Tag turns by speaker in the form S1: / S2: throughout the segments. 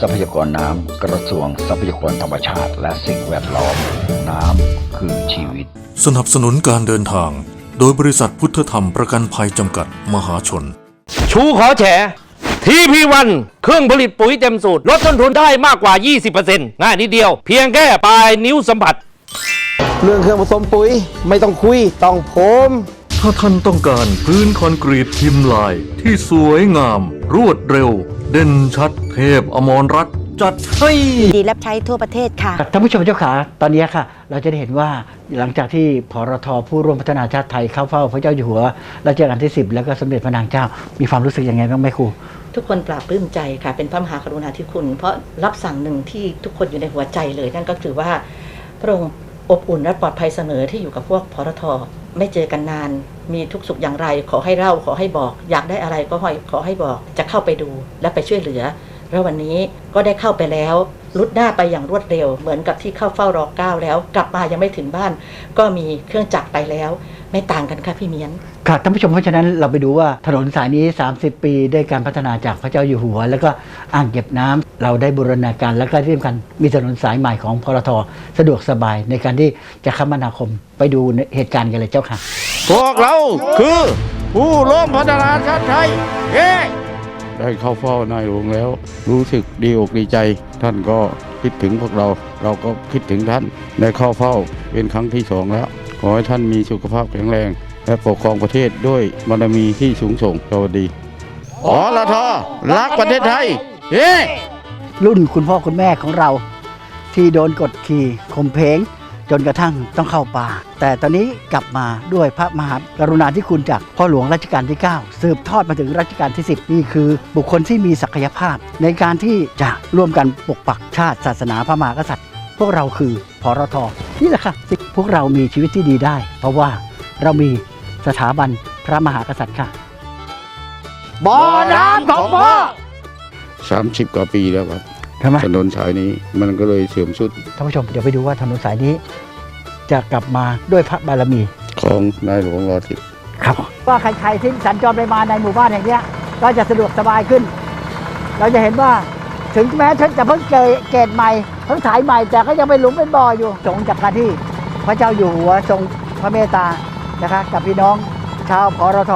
S1: ทรัพยากรน้ำกระทรวงทรัพยากรธรรมชาติ และสิ่งแวดล้อม น้ำคือชีวิต
S2: สนับสนุนการเดินทาง โดยบริษัทพุทธธรรมประกันภัยจำกัดมหาชน
S3: ชูขอแฉทีพีวันเครื่องผลิตปุ๋ยเต็มสูตร ลดต้นทุนได้มากกว่า 20%ง่ายนิดเดียว เพียงแค่ปลายนิ้วสัมผัส
S4: เรื่องเครื่องผสมปุ๋ยไม่ต้องคุยต้องผม
S2: ถ้าท่านต้องการพื้นคอนกรีตพิมพ์ลายที่สวยงาม รวดเร็ว เด่นชัดเทพอมรรัตน์จัดให้
S5: ดีรับใช้ทั่วประเทศค่ะ
S6: ท่านผู้ชมเจ้าขาตอนนี้ค่ะ เราจะได้เห็นว่าหลังจากที่พรทผู้ร่วมพัฒนาชาติไทยเข้าเฝ้าพระเจ้าอยู่หัวรัชกาลที่ 10 แล้วก็สมเด็จพระนางเจ้า มีความรู้สึกยังไงบ้างไหมครู
S7: ทุกคนปราบปลื้มใจค่ะ เป็นพระมหากรุณาธิคุณ เพราะรับสั่งหนึ่งที่ทุกคนอยู่ในหัวใจเลย นั่นก็คือว่าพระองค์ อบอุ่นและปลอดภัยเสมอที่อยู่กับพวกพรทไม่เจอกันนาน มีทุกสุขอย่างไร ขอให้เล่าขอให้บอก อยากได้อะไรก็ขอให้บอก จะเข้าไปดูและไปช่วยเหลือ แล้ววันนี้ก็ได้เข้าไปแล้วรุดหน้าไปอย่างรวดเร็ว เหมือนกับที่เข้าเฝ้ารอเก้าแล้ว กลับมายังไม่ถึงบ้าน ก็มีเครื่องจักรไปแล้ว ไม่ต่างกันค่ะพี่เมียน
S6: ค่ะท่านผู้ชมเพราะฉะนั้นเราไปดูว่าถนนสายนี้ 30 ปีได้การพัฒนาจากพระเจ้าอยู่หัว แล้วก็อ่างเก็บน้ำเราได้บูรณาการแล้วก็ที่สำคัญมีถนนสายใหม่ของพรทสะดวกสบายในการที่จะคมนาคมไปดูเหตุการณ์กันเลยเจ้าค่ะ
S4: พวกเราคือผู้ร่วมพัฒนาชาติไทยเฮ้
S8: ได้เข้าเฝ้านายหลวงแล้ว รู้สึกดีอกดีใจ ท่านก็คิดถึงพวกเรา เราก็คิดถึงท่านได้เข้าเฝ้าเป็นครั้งที่สองแล้ว ขอให้ท่านมีสุขภาพแข็งแรง และปกครองประเทศด้วยบารมีที่สูงส่งสวัสดีอรทรักประเทศไทยเฮ้
S6: รุ่นคุณพ่อคุณแม่ของเรา ที่โดนกดขี่ข่มเพงจนกระทั่งต้องเข้าป่า แต่ตอนนี้กลับมาด้วยพระมหากรุณาธิคุณจากพ่อหลวงรัชกาลที่ 9 สืบทอดมาถึงรัชกาลที่ 10 นี่คือ บุคคลที่มีศักยภาพ ในการที่จะร่วมกันปกปักชาติศาสนาพระมหากษัตริย์ พวกเราคือพรท นี่แหละค่ะที่พวกเรามีชีวิตที่ดีได้ เพราะว่าเรามีสถาบันพระมหากษัตริย์ค่ะ
S4: บ่อน้ำของพ่อ
S8: 30กว่าปีแล้วครับ
S6: ทำไม
S8: ถนนสายนี้มันก็เลยเสื่อมสุด
S6: ท่านผู้ชมเดี๋ยวไปดูว่าถนนสายนี้ จะกลับมาด้วยพระบารมี
S8: ของนายหลวงรอทิศ
S6: ครับว่าใครๆที่สัญจรไปมาในหมู่บ้านแห่งเนี้ยก็จะสะดวกสบายขึ้น เราจะเห็นว่าถึงแม้ฉันจะเพิ่งเกเกตใหม่ เพิ่งถ่ายใหม่แต่ก็ยังเป็นหลุมเป็นบ่ออยู่สงจากการที่พระเจ้าอยู่หัวทรงพระเมตตานะคะกับพี่น้องชาวพรท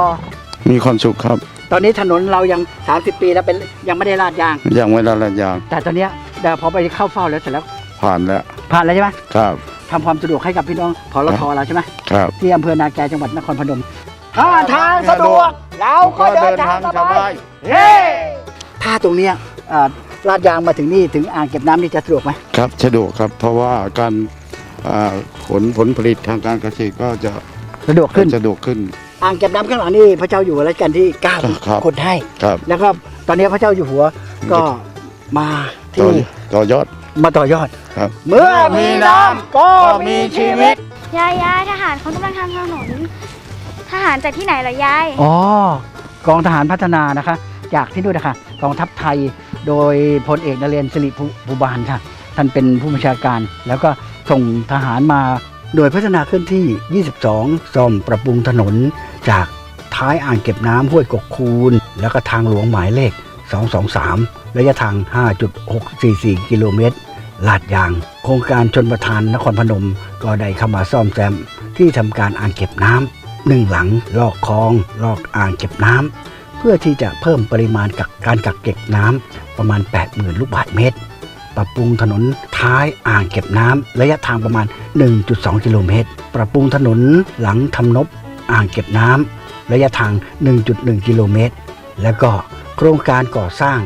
S8: มีความสุขครับ
S6: ตอนนี้ถนนเรายัง 30 ปีแล้วเป็นยังไม่ได้ลาดยาง
S8: ยังไม่ได้ละยาง
S6: แต่ตอนเนี้ยเดี๋ยวพอไปเข้าเฝ้าแล้วเสร็จแล้ว
S8: ผ่านแล้ว
S6: ผ่านแล้วใช่ไหม
S8: ครับ
S6: ทำความสะดวกให้กับพี่น้องพรทเราใช่ไหม
S8: ครับ
S6: ที่อำเภอนาแกจังหวัดนครพนมถ้าทางสะดวก เราก็เดินทางสบายเฮ้ถ้าตรงเนี้ยอ่า ลาดยางมาถึงนี่ถึงอ่างเก็บน้ำนี่จะสะดวกไหม
S8: ครับสะดวกครับเพราะว่าการอ่าผลผลผลิตทางการเกษตรก็จะ
S6: สะดวกขึ้น
S8: สะดวกขึ้น
S6: อ่างเก็บน้ำข้างหลังนี่พระเจ้าอยู่หัวรัชกาลที่เก้า
S8: ครับ
S6: คนให้
S8: ครับ
S6: แล้วก็ตอนนี้พระเจ้าอยู่หัวก็มา
S8: ต่อ
S6: ที่
S8: ต่อยอด
S6: มาต่อยอด
S8: ครับ
S6: เมื่อมีน้ำก็มีชีวิต
S9: ยายยายทหารเขากำลังทำถนนทหารจากที่ไหนเหรอยาย
S6: อ๋อ กองทหารพัฒนานะคะ จากที่นู่นนะคะกองทัพไทย โดยพลเอกนเรนสิริภูบาลค่ะ ท่านเป็นผู้บัญชาการ แล้วก็ส่งทหารมาโดยพัฒนาเคลื่อนที่ 22 ซ่อมปรับปรุงถนน จากท้ายอ่างเก็บน้ำห้วยกกคูน แล้วก็ทางหลวงหมายเลข 223 ระยะทาง 5.644 กิโลเมตร ลาดยาง โครงการชนประทานนครพนม ก็ได้เข้ามาซ่อมแซมที่ทำการอ่างเก็บน้ำหนึ่งหลังลอกคลอง ลอกอ่างเก็บน้ำ เพื่อที่จะเพิ่มปริมาณกักการกักเก็บน้ำประมาณ 80,000 ลูกบาศก์เมตร ปรับปรุงถนนท้ายอ่างเก็บน้ำระยะทางประมาณ 1.2 กิโลเมตร ปรับปรุงถนนหลังทำนบอ่างเก็บน้ำระยะทาง 1.1 กิโลเมตร แล้วก็โครงการก่อสร้าง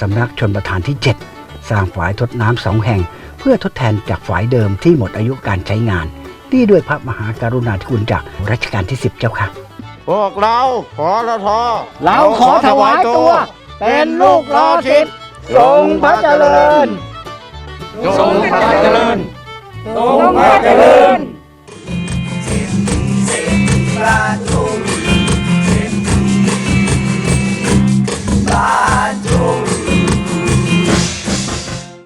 S6: สำนักชนประทานที่ 7 สร้างฝายทดน้ำสองแห่ง เพื่อทดแทนจากฝายเดิมที่หมดอายุการใช้งาน ที่ด้วยพระมหากรุณาธิคุณจากรัชกาลที่ 10 เจ้าค่ะ
S4: พวกเราพรท
S6: เราขอถวายตัว เป็นลูกรอทิพย์ทรงพระเจริญ
S3: ทรงพระเจริญ
S4: ทรงพระเจริญ